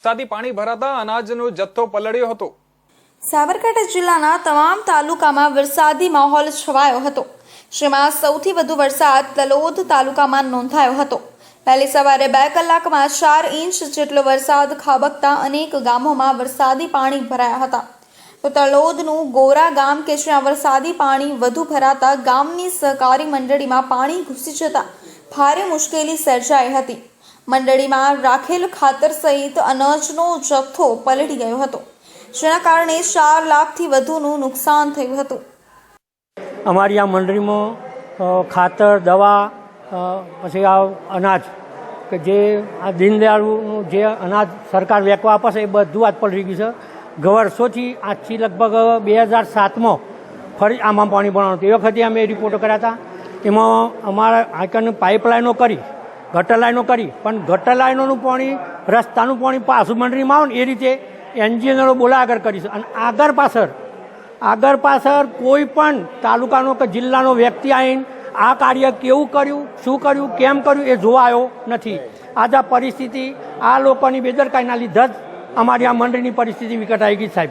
વરસાદી પાણી ભરાતા અનાજનો જથ્થો પલળ્યો હતો. સાબરકાંઠા જિલ્લાના તમામ તાલુકામાં વરસાદી માહોલ છવાયો હતો. જેમાં સૌથી વધુ વરસાદ તલોદ તાલુકામાં નોંધાયો હતો. પહેલી સવારે બે કલાકમાં ચાર ઇંચ જેટલો વરસાદ ખાબકતા અનેક ગામોમાં વરસાદી પાણી ભરાયા હતા. તો તલોદનું ગોરા ગામ કે જ્યાં વરસાદી પાણી વધુ ભરાતા ગામની સહકારી મંડળીમાં પાણી ઘૂસી જતા ભારે મુશ્કેલી સર્જાઈ હતી. મંડળીમાં રાખેલ ખાતર સહિત અનાજનો જથ્થો પલટી ગયો હતો. જેના કારણે ચાર લાખથી વધુનું નુકસાન થયું હતું. અમારી આ મંડળીમાં ખાતર, દવા પછી આ અનાજ, કે જે આ દીનદયાળનું જે અનાજ સરકાર વેચવા આપે છે, એ બધું આજ પલટી ગયું છે. ગવર્સોથી આજથી લગભગ બે હજાર સાતમાં ફરી આમાં પાણી ભરવાનું હતું. એ વખતે અમે રિપોર્ટો કર્યા હતા. એમાં અમારા આકન પાઇપલાઈનો કરી ગટર લાઈનો કરી, પણ ગટર લાઈનોનું પાણી, રસ્તાનું પાણી પાછું મંડળીમાં આવે ને એ રીતે એન્જિનિયરો બોલા આગળ કરીશું અને આગળ પાછળ આગળ પાછળ કોઈ પણ તાલુકાનો કે જિલ્લાનો વ્યક્તિ આવીને આ કાર્ય કેવું કર્યું, શું કર્યું, કેમ કર્યું એ જોવા આવ્યો નથી. આજ આ પરિસ્થિતિ આ લોકોની બેદરકારીના લીધે જ અમારી આ મંડળીની પરિસ્થિતિ વિકટ આવી ગઈ સાહેબ.